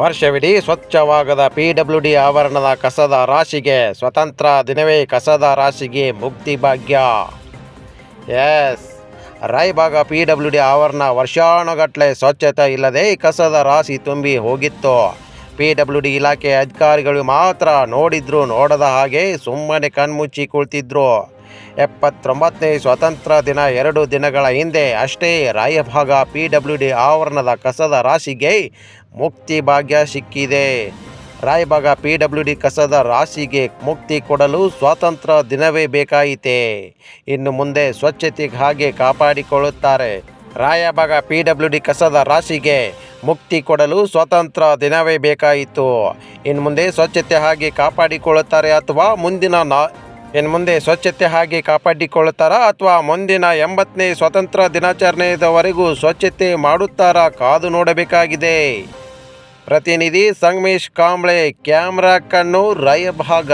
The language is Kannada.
ವರ್ಷವಿಡೀ ಸ್ವಚ್ಛವಾಗದ ಪಿ ಡಬ್ಲ್ಯೂ ಡಿ ಆವರಣದ ಕಸದ ರಾಶಿಗೆ, ಸ್ವತಂತ್ರ ದಿನವೇ ಕಸದ ರಾಶಿಗೆ ಮುಕ್ತಿ ಭಾಗ್ಯ. ಎಸ್ ರಾಯಭಾಗ ಪಿ ಡಬ್ಲ್ಯೂ ಡಿ ಆವರಣ ವರ್ಷಾನುಗಟ್ಟಲೆ ಸ್ವಚ್ಛತೆ ಇಲ್ಲದೆ ಕಸದ ರಾಶಿ ತುಂಬಿ ಹೋಗಿತ್ತು. ಪಿ ಡಬ್ಲ್ಯೂ ಡಿ ಇಲಾಖೆ ಅಧಿಕಾರಿಗಳು ಮಾತ್ರ ನೋಡಿದ್ರು, ನೋಡದ ಹಾಗೆ ಸುಮ್ಮನೆ ಕಣ್ಮುಚ್ಚಿ ಕುಳಿತಿದ್ರು. ಎಪ್ಪತ್ತೊಂಬತ್ತನೇ ಸ್ವಾತಂತ್ರ್ಯ ದಿನ ಎರಡು ದಿನಗಳ ಹಿಂದೆ ಅಷ್ಟೇ ರಾಯಭಾಗ ಪಿ ಡಬ್ಲ್ಯೂ ಡಿ ಆವರಣದ ಕಸದ ರಾಶಿಗೆ ಮುಕ್ತಿ ಭಾಗ್ಯ ಸಿಕ್ಕಿದೆ. ರಾಯಭಾಗ ಪಿ ಡಬ್ಲ್ಯೂ ಡಿ ಕಸದ ರಾಶಿಗೆ ಮುಕ್ತಿ ಕೊಡಲು ಸ್ವಾತಂತ್ರ್ಯ ದಿನವೇ ಬೇಕಾಯಿತೆ. ಇನ್ನು ಮುಂದೆ ಸ್ವಚ್ಛತೆಗೆ ಹಾಗೆ ಕಾಪಾಡಿಕೊಳ್ಳುತ್ತಾರೆ. ರಾಯಭಾಗ ಪಿ ಡಬ್ಲ್ಯೂ ಡಿ ಕಸದ ರಾಶಿಗೆ ಮುಕ್ತಿ ಕೊಡಲು ಸ್ವಾತಂತ್ರ್ಯ ದಿನವೇ ಬೇಕಾಯಿತು. ಇನ್ನು ಮುಂದೆ ಸ್ವಚ್ಛತೆ ಹಾಗೆ ಕಾಪಾಡಿಕೊಳ್ಳುತ್ತಾರೆ ಅಥವಾ ಮುಂದಿನ ನಾ ಇನ್ನು ಮುಂದೆ ಸ್ವಚ್ಛತೆ ಹಾಗೆ ಕಾಪಾಡಿಕೊಳ್ಳುತ್ತಾರಾ ಅಥವಾ ಮುಂದಿನ ಎಂಬತ್ತನೇ ಸ್ವಾತಂತ್ರ್ಯ ದಿನಾಚರಣೆಯವರೆಗೂ ಸ್ವಚ್ಛತೆ ಮಾಡುತ್ತಾರಾ ಕಾದು ನೋಡಬೇಕಾಗಿದೆ. ಪ್ರತಿನಿಧಿ ಸಂಗಮೇಶ್ ಕಾಂಬ್ಳೆ, ಕ್ಯಾಮ್ರಾ ಕಣ್ಣು, ರಾಯಭಾಗ.